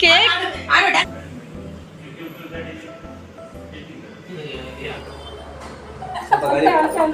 Cake 我也要像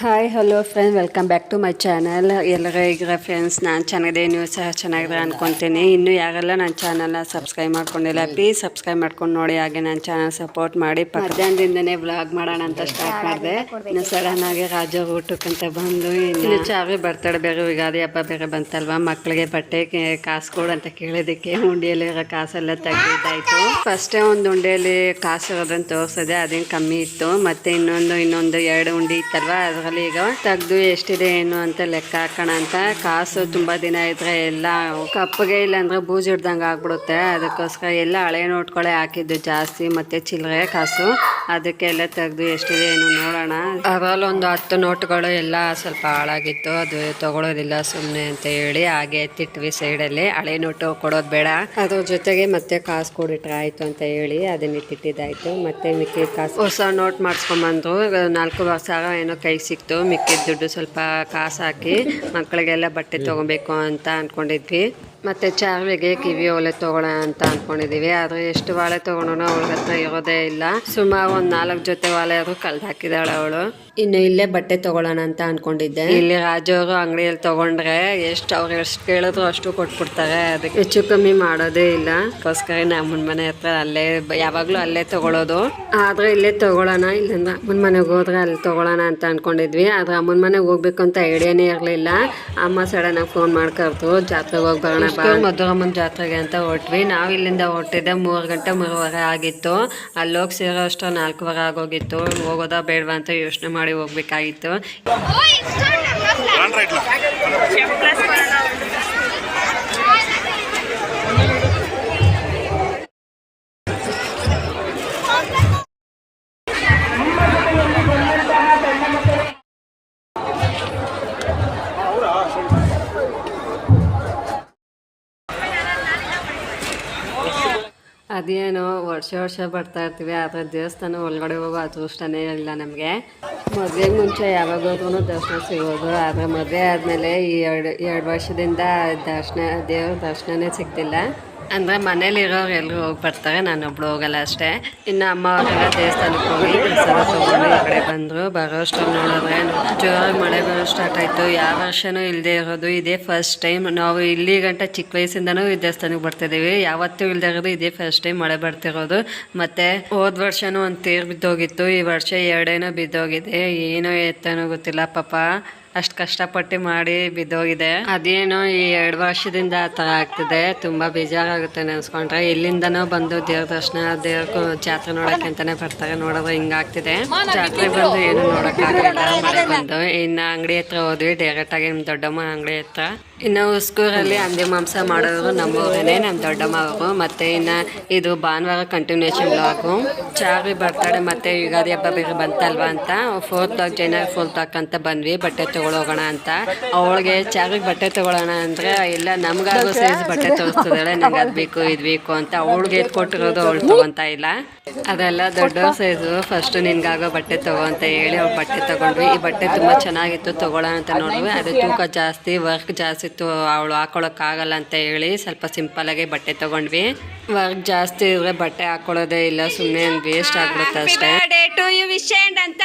hi hello friend welcome back to my channel ಎಲ್ಲರ ಈಗ friends ನಾನು ಚೆನ್ನಾಗಿದೆ ನೀವು ಸಹ ಚೆನ್ನಾಗಿದೆ ಅಂದ್ಕೊತೀನಿ ಇನ್ನೂ ಯಾರೆಲ್ಲ ನನ್ನ ಚಾನಲ್ನ ಸಬ್ಸ್ಕ್ರೈಬ್ ಮಾಡ್ಕೊಂಡಿಲ್ಲ ಪ್ಲೀಸ್ ಸಬ್ಸ್ಕ್ರೈಬ್ ಮಾಡ್ಕೊಂಡು ನೋಡಿ. ಹಾಗೆ ನನ್ನ ಚಾನಲ್ ಸಪೋರ್ಟ್ ಮಾಡಿ. ಮಧ್ಯಾಹ್ನದಿಂದನೇ ವ್ಲಾಗ್ ಮಾಡೋಣ ಅಂತ ಸ್ಟಾರ್ಟ್ ಮಾಡಿದೆ. ಇನ್ನು ಸಡನ್ ಆಗಿ ರಾಜ ಊಟಕ್ಕಂತ ಬಂದು ಇನ್ನು ಚಾವಿ ಬರ್ತಡೆ ಬೇರೆ ಯುಗಾದಿ ಹಬ್ಬ ಬೇರೆ ಬಂತಲ್ವಾ? ಮಕ್ಕಳಿಗೆ ಬಟ್ಟೆ ಕಾಸು ಕೊಡು ಅಂತ ಕೇಳೋದಕ್ಕೆ ಉಂಡಿಯಲ್ಲಿರೋ ಕಾಸೆಲ್ಲ ತೆಗೆದಿದ್ದಾಯಿತು. ಫಸ್ಟೇ ಒಂದು ಉಂಡೆಯಲ್ಲಿ ಕಾಸು ಇರೋದನ್ನು ತೋರಿಸಿದೆ. ಅದೇನು ಕಮ್ಮಿ ಇತ್ತು. ಮತ್ತೆ ಇನ್ನೊಂದು ಇನ್ನೊಂದು ಎರಡು ಉಂಡಿ ಇತ್ತಲ್ವಾ? ಅದರಲ್ಲಿ ಈಗ ತೆಗೆದು ಎಷ್ಟಿದೆ ಏನು ಅಂತ ಲೆಕ್ಕ ಹಾಕೋಣ ಅಂತ. ಕಾಸು ತುಂಬ ದಿನ ಇದ್ರೆ ಎಲ್ಲ ಕಪ್ಪಗೆ ಇಲ್ಲ ಅಂದ್ರೆ ಬೂಜ್ ಹಿಡ್ದಂಗೆ ಆಗ್ಬಿಡುತ್ತೆ. ಅದಕ್ಕೋಸ್ಕರ ಎಲ್ಲ ಹಳೆ ನೋಟ್ಗಳೇ ಹಾಕಿದ್ದು ಜಾಸ್ತಿ, ಮತ್ತೆ ಚಿಲ್ಲರೆ ಕಾಸು. ಅದಕ್ಕೆಲ್ಲ ತೆಗೆದು ಎಷ್ಟಿದೆ ಏನು ನೋಡೋಣ. ಅದರಲ್ಲಿ ಒಂದು ಹತ್ತು ನೋಟುಗಳು ಎಲ್ಲ ಸ್ವಲ್ಪ ಹಾಳಾಗಿತ್ತು. ಅದು ತಗೊಳ್ಳೋದಿಲ್ಲ ಸುಮ್ಮನೆ ಅಂತ ಹೇಳಿ ಹಾಗೆ ಎತ್ತಿಟ್ವಿ ಸೈಡಲ್ಲಿ. ಹಳೆ ನೋಟು ಕೊಡೋದು ಬೇಡ. ಅದ್ರ ಜೊತೆಗೆ ಮತ್ತೆ ಕಾಸು ಕೊಡಿಟ್ರೆ ಆಯ್ತು ಅಂತ ಹೇಳಿ ಅದನ್ನ ಇಟ್ಟಿದ್ದಾಯ್ತು ಮತ್ತೆ ಮಿಕ್ಕಿ ಕಾಸು ಹೊಸ ನೋಟ್ ಮಾಡಿಸ್ಕೊಂಬಂದ್ರು. ನಾಲ್ಕು ಸಾವಿರ ಏನೋ ಕೈಗೆ ಸಿಕ್ತು ಮಿಕ್ಕಿದ ದುಡ್ಡು ಸ್ವಲ್ಪ ಕಾಸು ಹಾಕಿ ಮಕ್ಕಳಿಗೆಲ್ಲ ಬಟ್ಟೆ ತೊಗೊಬೇಕು ಅಂತ ಅಂದ್ಕೊಂಡಿದ್ವಿ ಮತ್ತು ಚಾರ್ವಿಗೆ ಕಿವಿ ಓಲೆ ತೊಗೊಳ್ಳೋಣ ಅಂತ ಅಂದ್ಕೊಂಡಿದ್ದೀವಿ ಆದ್ರೆ ಎಷ್ಟು ವಾಳೆ ತೊಗೊಂಡು ಅವಳ ಹತ್ರ ಇರೋದೇ ಇಲ್ಲ. ಸುಮಾರು ಒಂದು ನಾಲ್ಕು ಜೊತೆ ವಾಲೆ ಆದರೂ ಕಲ್ದು ಹಾಕಿದಾಳೆ ಅವಳು. ಇನ್ನು ಇಲ್ಲೇ ಬಟ್ಟೆ ತಗೊಳ್ಳೋಣ ಅಂತ ಅನ್ಕೊಂಡಿದ್ದೆ. ಇಲ್ಲಿ ರಾಜವರು ಅಂಗಡಿಯಲ್ಲಿ ತಗೊಂಡ್ರೆ ಎಷ್ಟು ಅವ್ರು ಎಷ್ಟು ಕೇಳಿದ್ರು ಅಷ್ಟು ಕೊಟ್ಬಿಡ್ತಾರೆ. ಅದಕ್ಕೆ ಹೆಚ್ಚು ಕಮ್ಮಿ ಮಾಡೋದೇ ಇಲ್ಲ. ಅದಕ್ಕೋಸ್ಕರ ನಮ್ಮನ ಮನೆ ಹತ್ರ ಅಲ್ಲೇ ಯಾವಾಗಲೂ ಅಲ್ಲೇ ತಗೊಳ್ಳೋದು ಆದ್ರೆ ಇಲ್ಲೇ ತಗೊಳ್ಳೋಣ ಇಲ್ಲಂದ್ರೆ ಅಮ್ಮನ ಮನೆಗೆ ಹೋದ್ರೆ ಅಲ್ಲಿ ತಗೊಳ್ಳೋಣ ಅಂತ ಅಂದ್ಕೊಂಡಿದ್ವಿ ಆದ್ರೆ ಅಮ್ಮನ ಮನೆಗೆ ಹೋಗ್ಬೇಕು ಅಂತ ಐಡಿಯಾನೇ ಇರಲಿಲ್ಲ. ಅಮ್ಮ ಸಡನ್ ಫೋನ್ ಮಾಡ್ಕರ್ತು ಜಾತ್ರೆಗೆ ಹೋಗಿ ಬರೋಣ ಮಧುರಮ್ಮನ ಜಾತ್ರೆಗೆ ಅಂತ ಹೊಟ್ವಿ ನಾವು ಇಲ್ಲಿಂದ ಹೊರಟಿದ್ದೆ. ಮೂರು ಗಂಟೆ ಮೂರುವರೆ ಆಗಿತ್ತು. ಅಲ್ಲಿ ಹೋಗಿ ಸೇರೋ ಅಷ್ಟು ನಾಲ್ಕೂವರೆ ಆಗೋಗಿತ್ತು. ಹೋಗೋದಾ ಬೇಡವಾ ಅಂತ ಯೋಚನೆ ಮಾಡಿ ಹೋಗ್ಬೇಕಾಗಿತ್ತು. ಅದೇನೋ ವರ್ಷ ವರ್ಷ ಬರ್ತಾ ಇರ್ತೀವಿ ಆದರೆ ದೇವಸ್ಥಾನ ಒಳಗಡೆ ಹೋಗೋ ಅದೃಷ್ಟನೇ ಇಲ್ಲ ನಮಗೆ. ಮದುವೆಗೆ ಮುಂಚೆ ಯಾವಾಗ ಹೋದ್ರೂ ದರ್ಶನ ಸಿಗೋದು, ಆದರೆ ಮದುವೆ ಆದಮೇಲೆ ಈ ಎರಡು ಎರಡು ವರ್ಷದಿಂದ ದರ್ಶನ, ದೇವ್ರ ದರ್ಶನನೇ ಸಿಗ್ತಿಲ್ಲ. ಅಂದರೆ ಮನೇಲಿರೋರು ಎಲ್ಲರೂ ಹೋಗಿ ಬರ್ತಾರೆ ನಾನೊಬ್ಳು ಹೋಗಲ್ಲ ಅಷ್ಟೇ. ಇನ್ನು ಅಮ್ಮ ಅವರೆಲ್ಲ ದೇವಸ್ಥಾನಕ್ಕೆ ಹೋಗಿ ಪ್ರಸಾದ ತೊಗೊಂಡು ಈ ಕಡೆ ಬಂದರು. ಬರೋಷ್ಟು ನೋಡಿದ್ರೆ ಜೋರಾಗಿ ಮಳೆ ಬರೋ ಸ್ಟಾರ್ಟ್ ಆಯಿತು. ಯಾವ ವರ್ಷನೂ ಇಲ್ಲದೆ ಇರೋದು. ಇದೇ ಫಸ್ಟ್ ಟೈಮ್ ನಾವು ಇಲ್ಲಿ ಗಂಟ ಚಿಕ್ಕ ವಯಸ್ಸಿಂದನೂ ಈ ದೇವಸ್ಥಾನಕ್ಕೆ ಬರ್ತಿದ್ದೀವಿ ಯಾವತ್ತೂ ಇಲ್ಲದೆ ಇರೋದು, ಇದೇ ಫಸ್ಟ್ ಟೈಮ್ ಮಳೆ ಬರ್ತಿರೋದು. ಮತ್ತು ಹೋದ ವರ್ಷನೂ ಒಂದು ತೇರು ಬಿದ್ದೋಗಿತ್ತು. ಈ ವರ್ಷ ಎರಡೇನೋ ಬಿದ್ದೋಗಿದೆ. ಏನೋ ಎತ್ತನೋ ಗೊತ್ತಿಲ್ಲ, ಪಾಪ. ಅಷ್ಟು ಕಷ್ಟಪಟ್ಟು ಮಾಡಿ ಬಿದ್ದೋಗಿದೆ. ಅದೇನೋ ಈ ಎರಡು ವರ್ಷದಿಂದ ಆ ಥರ ಆಗ್ತಿದೆ. ತುಂಬ ಬೇಜಾರಾಗುತ್ತೆ ನೆನೆಸ್ಕೊಂಡ್ರೆ. ಇಲ್ಲಿಂದನೂ ಬಂದು ದೇವ್ರ ದರ್ಶನ, ದೇವ್ರ ಜಾತ್ರೆ ನೋಡಕ್ಕೆ ಅಂತಾನೆ ಬರ್ತಾರೆ. ನೋಡೋದು ಹಿಂಗಾಗ್ತಿದೆ ಜಾತ್ರೆ ಬಂದು ಏನು ನೋಡೋಕ್ಕಾಗಲಿಲ್ಲ ಮಳೆ ಬಂದು. ಇನ್ನು ಅಂಗಡಿ ಹತ್ರ ಹೋದ್ವಿ. ಡೈರೆಕ್ಟಾಗಿ ನಿಮ್ಮ ದೊಡ್ಡಮ್ಮ ಅಂಗಡಿ ಹತ್ರ. ಇನ್ನು ಉಸ್ಕೂರಲ್ಲಿ ಹಂದಿ ಮಾಂಸ ಮಾಡೋರು ನಮ್ಮೂರೇನೆ ನಮ್ಮ ದೊಡ್ಡಮ್ಮ ಅವರು ಮತ್ತೆ ಇನ್ನು ಇದು ಭಾನುವಾರ ಕಂಟಿನ್ಯೂಷನ್ ಬ್ಲಾಗು ಚಾರ್ವಿ ಬರ್ತಾಳೆ, ಮತ್ತೆ ಯುಗಾದಿ ಹಬ್ಬ ಬೇರೆ ಬಂತಲ್ವಾ ಅಂತ. ಫೋರ್ತ್ ಬ್ಲಾಗ್ ಜನವರಿ ಫೋರ್ತ್ ಬ್ಲಾಕ್ ಅಂತ ಬಂದ್ವಿ, ಬಟ್ಟೆ ತೊಗೊಳೋಗೋಣ ಅಂತ. ಅವಳಿಗೆ ಚಾರ್ವಿಗೆ ಬಟ್ಟೆ ತಗೊಳ್ಳೋಣ ಅಂದರೆ, ಇಲ್ಲ, ನಮಗಾಗೋ ಸೈಜ್ ಬಟ್ಟೆ ತೋರಿಸ್ತಿದ್ದಾಳೆ, ನಂಗೆ ಅದು ಬೇಕು, ಇದು ಬೇಕು ಅಂತ. ಅವಳಿಗೆ ಕೊಟ್ಟಿರೋದು ಅವಳು ತಗೊಂತ ಇಲ್ಲ. ಅದೆಲ್ಲ ದೊಡ್ಡ ಸೈಜು ಫಸ್ಟ್ ನಿನ್ಗಾಗೋ ಬಟ್ಟೆ ತಗೋ ಅಂತ ಹೇಳಿ ಅವ್ಳು ಬಟ್ಟೆ ತಗೊಂಡ್ವಿ. ಈ ಬಟ್ಟೆ ತುಂಬ ಚೆನ್ನಾಗಿತ್ತು ತೊಗೊಳ್ಳೋಣ ಅಂತ ನೋಡಿದ್ವಿ ಅದು ತೂಕ ಜಾಸ್ತಿ ವರ್ಕ್ ಜಾಸ್ತಿ ಸಿಕ್ತು ಅವಳು ಹಾಕೊಳ್ಳೋಕ್ಕಾಗಲ್ಲ ಅಂತ ಹೇಳಿ ಸ್ವಲ್ಪ ಸಿಂಪಲಾಗೆ ಬಟ್ಟೆ ತೊಗೊಂಡ್ವಿ. ವರ್ಕ್ ಜಾಸ್ತಿ ಇದ್ರೆ ಬಟ್ಟೆ ಹಾಕೊಳ್ಳೋದೇ ಇಲ್ಲ ಸುಮ್ಮನೆ ವೇಸ್ಟ್ ಆಗ್ಬಿಡುತ್ತೆ ಅಷ್ಟೇ. ಅಂತ?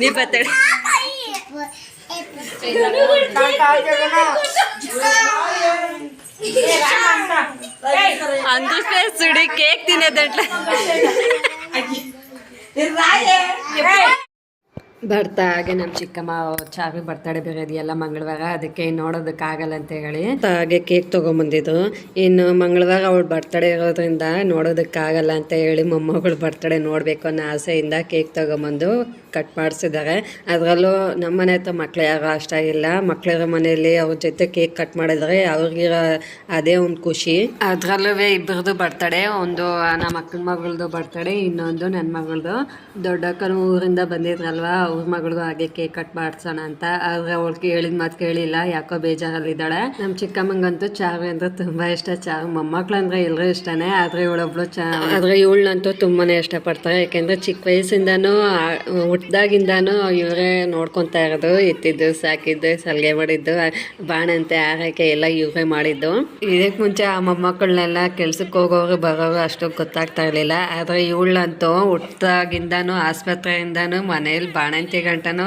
ನೀ ಬತ್ತಡ అందు చూడి కేక్ తినేదంట ಬರ್ತಾ ಹಾಗೆ ನಮ್ಮ ಚಿಕ್ಕಮ್ಮ ಚಾರ್ಮಿ ಬರ್ತಡೆ ಬೇರೆ ಇದೆಯಲ್ಲ ಮಂಗಳವಾರ ಅದಕ್ಕೆ ನೋಡೋದಕ್ಕಾಗಲ್ಲ ಅಂತ ಹೇಳಿ. ಹಾಗೆ ಕೇಕ್ ತೊಗೊಂಬಂದಿದ್ದು. ಇನ್ನು ಮಂಗಳವಾರ ಅವಳು ಬರ್ತಡೆ ಇರೋದ್ರಿಂದ ನೋಡೋದಕ್ಕಾಗಲ್ಲ ಅಂತ ಹೇಳಿ ಮೊಮ್ಮಗಳು ಬರ್ತಡೆ ನೋಡಬೇಕು ಅನ್ನೋ ಆಸೆಯಿಂದ ಕೇಕ್ ತೊಗೊಂಬಂದು ಕಟ್ ಮಾಡಿಸಿದ್ದಾರೆ. ಅದರಲ್ಲೂ ನಮ್ಮ ಮನೆ ಹತ್ರ ಮಕ್ಳು ಯಾರು ಅಷ್ಟ ಇಲ್ಲ. ಮಕ್ಳಿರೋ ಮನೆಯಲ್ಲಿ ಅವ್ರ ಜೊತೆ ಕೇಕ್ ಕಟ್ ಮಾಡಿದ್ರೆ ಅವ್ರಿಗಿರೋ ಅದೇ ಒಂದು ಖುಷಿ. ಅದರಲ್ಲೂ ಇಬ್ಬರದು ಬರ್ತಡೆ ಒಂದು ನಮ್ಮ ಅಕ್ಕನ ಮಗಳದು ಬರ್ತಡೆ ಇನ್ನೊಂದು ನನ್ನ ಮಗಳದು. ದೊಡ್ಡಕ್ಕನ ಊರಿಂದ ಬಂದಿದ್ರಲ್ವಾ ಅವ್ರ ಮಗಳು ಹಾಗೆ ಕೇಕ್ ಕಟ್ ಮಾಡ್ಸೋಣ ಅಂತ. ಆದ್ರೆ ಅವಳಿಗೆ ಹೇಳಿದ ಮಾತು ಕೇಳಿಲ್ಲ, ಯಾಕೋ ಬೇಜಾರಲ್ಲಿದ್ದಾಳೆ ನಮ್ಮ ಚಿಕ್ಕಮ್ಮಂಗಂತೂ ಚಾರು ಅಂದ್ರೆ ತುಂಬಾ ಇಷ್ಟ. ಚಾರು ಮೊಮ್ಮಕ್ಳು ಅಂದ್ರೆ ಎಲ್ಲರೂ ಇಷ್ಟನೇ, ಆದ್ರೆ ಇವಳೊಬ್ಳು ಚಾ ಆದ್ರೆ ಇವಳನ್ನಂತೂ ತುಂಬಾನೇ ಇಷ್ಟಪಡ್ತಾರೆ. ಯಾಕೆಂದ್ರೆ ಚಿಕ್ಕ ವಯಸ್ಸಿಂದಾನು ಹುಟ್ದಾಗಿಂದಾನು ಇವರೇ ನೋಡ್ಕೊತಾ ಇರೋದು. ಎತ್ತಿದ್ದು, ಸಾಕಿದ್ದು, ಸಲಿಗೆ ಮಾಡಿದ್ದು ಬಾಣಂತೆ ಆರೈಕೆ ಎಲ್ಲ ಇವರೇ ಮಾಡಿದ್ದು. ಇದಕ್ಕೆ ಮುಂಚೆ ಆ ಮೊಮ್ಮಕ್ಕಳನ್ನೆಲ್ಲ ಕೆಲ್ಸಕ್ಕೆ ಹೋಗೋರು, ಬರೋರು ಅಷ್ಟು ಗೊತ್ತಾಗ್ತಾ ಇರಲಿಲ್ಲ. ಆದ್ರೆ ಇವಳಂತೂ ಹುಟ್ಟದಾಗಿಂದಾನು ಆಸ್ಪತ್ರೆಯಿಂದಾನು ಮನೇಲಿ ಬಾಣಂತಿ ಗಂಟನು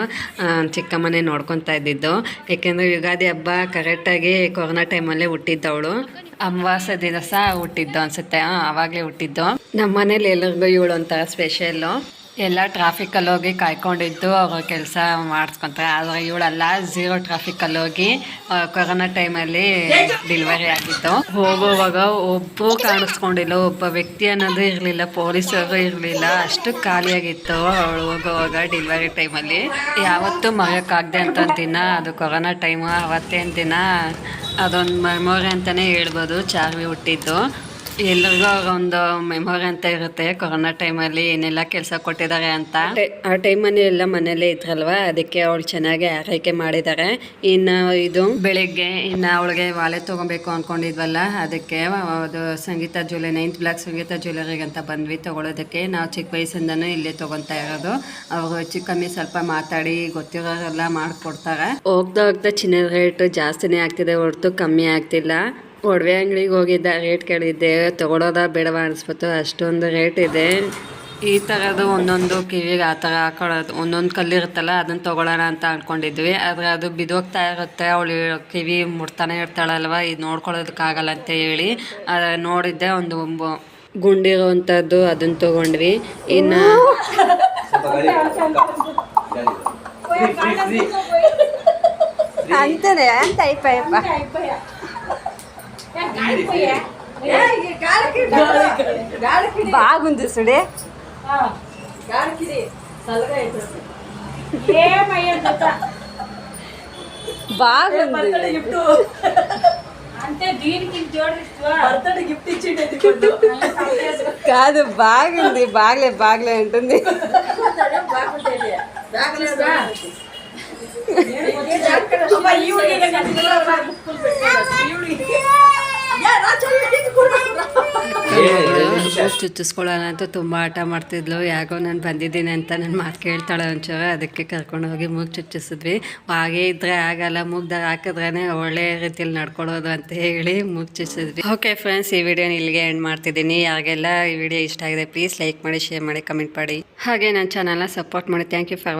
ಚಿಕ್ಕಮ್ಮನೆ ನೋಡ್ಕೊತಾ ಇದ್ದಿದ್ದು. ಯಾಕಂದ್ರೆ ಯುಗಾದಿ ಹಬ್ಬ ಕರೆಕ್ಟಾಗಿ ಕೊರೋನಾ ಟೈಮಲ್ಲೇ ಹುಟ್ಟಿದ್ದವಳು. ಅಮಾವಾಸ್ಯ ದಿವಸ ಹುಟ್ಟಿದ್ದು ಅನ್ಸುತ್ತೆ. ಆವಾಗಲೇ ಹುಟ್ಟಿದ್ದು. ನಮ್ಮ ಮನೇಲಿ ಎಲ್ಲರಿಗೂ ಇವಳು ಒಂಥರ ಸ್ಪೆಷಲ್ಲು ಎಲ್ಲ ಟ್ರಾಫಿಕಲ್ಲಿ ಹೋಗಿ ಕಾಯ್ಕೊಂಡಿದ್ದು ಅವ್ರ ಕೆಲಸ ಮಾಡಿಸ್ಕೊಂತಾರೆ. ಆದರೆ ಇವಳೆಲ್ಲ ಝೀರೋ ಟ್ರಾಫಿಕಲ್ಲಿ ಹೋಗಿ ಕೊರೋನಾ ಟೈಮಲ್ಲಿ ಡೆಲಿವರಿ ಆಗಿತ್ತು. ಹೋಗುವಾಗ ಒಬ್ಬರು ಕಾಣಿಸ್ಕೊಂಡಿಲ್ಲ, ಒಬ್ಬ ವ್ಯಕ್ತಿ ಅನ್ನೋದು ಇರಲಿಲ್ಲ, ಪೊಲೀಸರು ಇರಲಿಲ್ಲ. ಅಷ್ಟು ಖಾಲಿಯಾಗಿತ್ತು ಅವಳು ಹೋಗುವಾಗ ಡೆಲಿವರಿ ಟೈಮಲ್ಲಿ ಯಾವತ್ತೂ ಮರೆಯೋಕ್ಕಾಗದೆ ಅಂತ ದಿನ, ಅದು ಕೊರೋನಾ ಟೈಮು ಅವತ್ತೇನು ದಿನ, ಅದೊಂದು ಮೆಮೊರಿ ಅಂತಲೇ ಹೇಳ್ಬೋದು, ಚಾರ್ವಿ ಹುಟ್ಟಿದ್ದು. ಎಲ್ರಿಗೂ ಒಂದು ಮೆಮೊರಿ ಅಂತ ಇರುತ್ತೆ. ಕೊರೋನಾ ಟೈಮಲ್ಲಿ ಏನೆಲ್ಲ ಕೆಲಸ ಕೊಟ್ಟಿದ್ದಾರೆ ಅಂತ. ಆ ಟೈಮಲ್ಲಿ ಎಲ್ಲ ಮನೇಲೇ ಇದ್ರಲ್ವಾ? ಅದಕ್ಕೆ ಅವಳು ಚೆನ್ನಾಗಿ ಆರೈಕೆ ಮಾಡಿದ್ದಾರೆ. ಇನ್ನು ಇದು ಬೆಳಿಗ್ಗೆ ಇನ್ನು ಅವಳಿಗೆ ವಾಲೆ ತೊಗೊಬೇಕು ಅಂದ್ಕೊಂಡಿದ್ವಲ್ಲ ಅದಕ್ಕೆ ಅದು Sangeetha jewellery ninth block Sangeetha ಜ್ಯುವೆಲರಿಗೆ ಅಂತ ಬಂದ್ವಿ. ತೊಗೊಳೋದಕ್ಕೆ ನಾವು ಚಿಕ್ಕ ವಯಸ್ಸಿಂದನೂ ಇಲ್ಲೇ ತೊಗೊತಾ ಇರೋದು. ಅವರು ಚಿಕ್ಕ ಕಮ್ಮಿ ಸ್ವಲ್ಪ ಮಾತಾಡಿ ಗೊತ್ತಿರೋರೆಲ್ಲ ಮಾಡಿಕೊಡ್ತಾರೆ. ಹೋಗ್ತಾ ಹೋಗ್ತಾ ಚಿನ್ನದ ರೇಟ್ ಜಾಸ್ತಿನೇ ಆಗ್ತಿದೆ ಹೊರತು ಕಮ್ಮಿ ಆಗ್ತಿಲ್ಲ. ಒಡವೆ ಅಂಗಡಿಗೆ ಹೋಗಿದ್ದ ರೇಟ್ ಕೇಳಿದ್ದೆ, ತಗೊಳೋದ ಬೇಡವ ಅನಿಸ್ಬಿಟ್ಟು ಅಷ್ಟೊಂದು ರೇಟ್ ಇದೆ. ಈ ಥರದ್ದು ಒಂದೊಂದು ಕಿವಿಗೆ ಆ ಥರ ಹಾಕೊಳ್ಳೋದು, ಒಂದೊಂದು ಕಲ್ಲಿರುತ್ತಲ್ಲ ಅದನ್ನ ತೊಗೊಳ್ಳೋಣ ಅಂತ ಅಂದ್ಕೊಂಡಿದ್ವಿ ಆದರೆ ಅದು ಬಿದೋಗ್ತಾ ಇರುತ್ತೆ, ಅವಳು ಕಿವಿ ಮುಡ್ತಾನೆ ಇರ್ತಾಳಲ್ವ, ಇದು ನೋಡ್ಕೊಳ್ಳೋದಕ್ಕಾಗಲ್ಲ ಅಂತ ಹೇಳಿ. ನೋಡಿದ್ದೆ ಒಂದು ಗುಂಡಿರುವಂಥದ್ದು ಅದನ್ನು ತೊಗೊಂಡ್ವಿ. ಇನ್ನು ಅಂತಾರೆ ಅಂತ బాగుంది సుడే బాగుంది. అంటే దీనికి జోడిస్తా బర్త్డే గిఫ్ట్ ఇచ్చిండేది కాదు బాగుంది. బాగలే బాగలే అంటుంది. ಚುಚ್ಚಿಸ್ಕೊಳ್ಳೋಣ ಅಂತ ತುಂಬ ಆಟ ಮಾಡ್ತಿದ್ಲು. ಯಾಕೋ ನಾನು ಬಂದಿದ್ದೀನಿ ಅಂತ ನನ್ನ ಮಾತು ಕೇಳ್ತಾಳೆ ಒಂಚೂರು. ಅದಕ್ಕೆ ಕರ್ಕೊಂಡು ಹೋಗಿ ಮೂಗು ಚುಚ್ಚಿಸಿದ್ವಿ. ಹಾಗೆ ಇದ್ರೆ ಆಗಲ್ಲ ಮೂಗ್ದಾಗ ಹಾಕಿದ್ರೇ ಒಳ್ಳೆ ರೀತಿಯಲ್ಲಿ ನಡ್ಕೊಳ್ಳೋದು ಅಂತ ಹೇಳಿ ಮೂಗು ಚುಚ್ಚಿಸಿದ್ವಿ ಓಕೆ ಫ್ರೆಂಡ್ಸ್ ಈ ವಿಡಿಯೋನ ಇಲ್ಲಿಗೆ ಎಂಡ್ ಮಾಡ್ತಿದ್ದೀನಿ. ಯಾರಿಗೆಲ್ಲ ಈ ವಿಡಿಯೋ ಇಷ್ಟ ಆಗಿದೆ ಪ್ಲೀಸ್ ಲೈಕ್ ಮಾಡಿ ಶೇರ್ ಮಾಡಿ ಕಮೆಂಟ್ ಮಾಡಿ. ಹಾಗೆ ನನ್ನ ಚಾನಲ್ನ ಸಪೋರ್ಟ್ ಮಾಡಿ. Thank you for